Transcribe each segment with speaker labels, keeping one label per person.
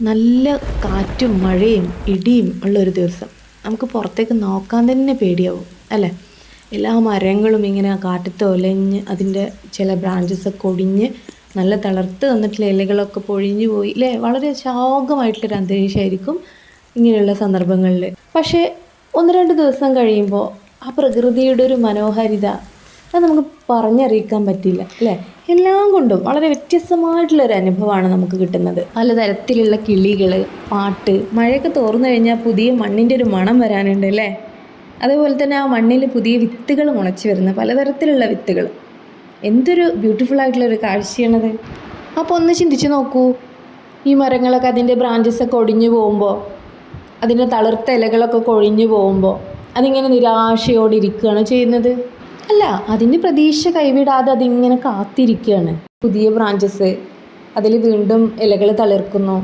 Speaker 1: നല്ല കാറ്റും മഴയും ഇടിയും ഉള്ളൊരു ദിവസം. നമുക്ക് പുറത്തേക്ക് നോക്കാൻ തന്നെ പേടിയാവും അല്ലേ? എല്ലാ മരങ്ങളും ഇങ്ങനെ കാറ്റത്ത് ഒലഞ്ഞ് അതിന്റെ ചില ബ്രാഞ്ചസൊക്കെ ഒടിഞ്ഞ് നല്ല തളർത്ത് വന്നിട്ടുള്ള ഇലകളൊക്കെ പൊഴിഞ്ഞു പോയി അല്ലേ? വളരെ ശോകമായിട്ടുള്ളൊരു അന്തരീക്ഷമായിരിക്കും ഇങ്ങനെയുള്ള സന്ദർഭങ്ങളിൽ. പക്ഷേ ഒന്ന് രണ്ട് ദിവസം കഴിയുമ്പോൾ ആ പ്രകൃതിയുടെ ഒരു മനോഹാരിത അത് നമുക്ക് പറഞ്ഞറിയിക്കാൻ പറ്റില്ല അല്ലേ? എല്ലാം കൊണ്ടും വളരെ വ്യത്യസ്തമായിട്ടുള്ള ഒരു അനുഭവമാണ് നമുക്ക് കിട്ടുന്നത്. പലതരത്തിലുള്ള കിളികൾ പാട്ട് മഴയൊക്കെ തോർന്നു കഴിഞ്ഞാൽ പുതിയ മണ്ണിന്റെ ഒരു മണം വരാനുണ്ട് അല്ലേ? അതേപോലെ തന്നെ ആ മണ്ണിൽ പുതിയ വിത്തുകൾ മുളച്ച് വരുന്ന പലതരത്തിലുള്ള വിത്തുകൾ. എന്തൊരു ബ്യൂട്ടിഫുൾ ആയിട്ടുള്ളൊരു കാഴ്ചയാണത്. അപ്പോൾ ഒന്ന് ചിന്തിച്ച് നോക്കൂ. ഈ മരങ്ങളൊക്കെ അതിന്റെ ബ്രാഞ്ചസൊക്കെ ഒടിഞ്ഞു പോകുമ്പോൾ അതിന്റെ തളിർത്ത ഇലകളൊക്കെ കൊഴിഞ്ഞു പോകുമ്പോൾ അതിങ്ങനെ നിരാശയോടെ ഇരിക്കുകയാണ് ചെയ്യുന്നത്. അല്ല അതിന് പ്രതീക്ഷ കൈവിടാതെ അതിങ്ങനെ കാത്തിരിക്കുകയാണ്. പുതിയ ബ്രാഞ്ചസ് അതിൽ വീണ്ടും ഇലകൾ തളിർക്കുന്നു.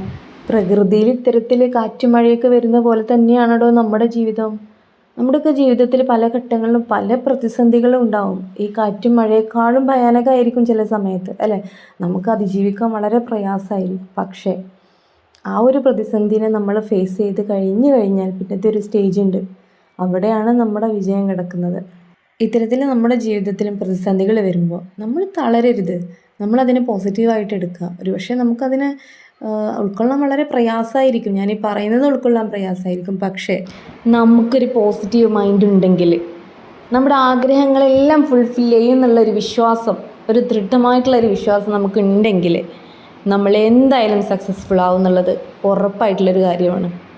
Speaker 1: പ്രകൃതിയിൽ ഇത്തരത്തിൽ കാറ്റും മഴയൊക്കെ വരുന്ന പോലെ തന്നെയാണല്ലോ നമ്മുടെ ജീവിതം. നമ്മുടെയൊക്കെ ജീവിതത്തിൽ പല ഘട്ടങ്ങളിലും പല പ്രതിസന്ധികളും ഉണ്ടാവും. ഈ കാറ്റും മഴയേക്കാളും ഭയാനകമായിരിക്കും ചില സമയത്ത് അല്ലേ? നമുക്ക് അതിജീവിക്കാൻ വളരെ പ്രയാസമായിരിക്കും. പക്ഷേ ആ ഒരു പ്രതിസന്ധിനെ നമ്മൾ ഫേസ് ചെയ്ത് കഴിഞ്ഞു കഴിഞ്ഞാൽ പിന്നത്തെ ഒരു സ്റ്റേജ് ഉണ്ട്. അവിടെയാണ് നമ്മുടെ വിജയം കിടക്കുന്നത്. ഇത്തരത്തിൽ നമ്മുടെ ജീവിതത്തിലും പ്രതിസന്ധികൾ വരുമ്പോൾ നമ്മൾ തളരരുത്. നമ്മളതിനെ പോസിറ്റീവായിട്ട് എടുക്കുക. ഒരു പക്ഷേ നമുക്കതിനെ ഉൾക്കൊള്ളാൻ വളരെ പ്രയാസമായിരിക്കും. ഞാൻ ഈ പറയുന്നത് ഉൾക്കൊള്ളാൻ പ്രയാസമായിരിക്കും. പക്ഷേ നമുക്കൊരു പോസിറ്റീവ് മൈൻഡ് ഉണ്ടെങ്കിൽ നമ്മുടെ ആഗ്രഹങ്ങളെല്ലാം ഫുൾഫിൽ ചെയ്യും എന്നുള്ളൊരു വിശ്വാസം ഒരു ദൃഢമായിട്ടുള്ളൊരു വിശ്വാസം നമുക്കുണ്ടെങ്കിൽ നമ്മൾ എന്തായാലും സക്സസ്ഫുൾ ആവും എന്നുള്ളത് ഉറപ്പായിട്ടുള്ളൊരു കാര്യമാണ്.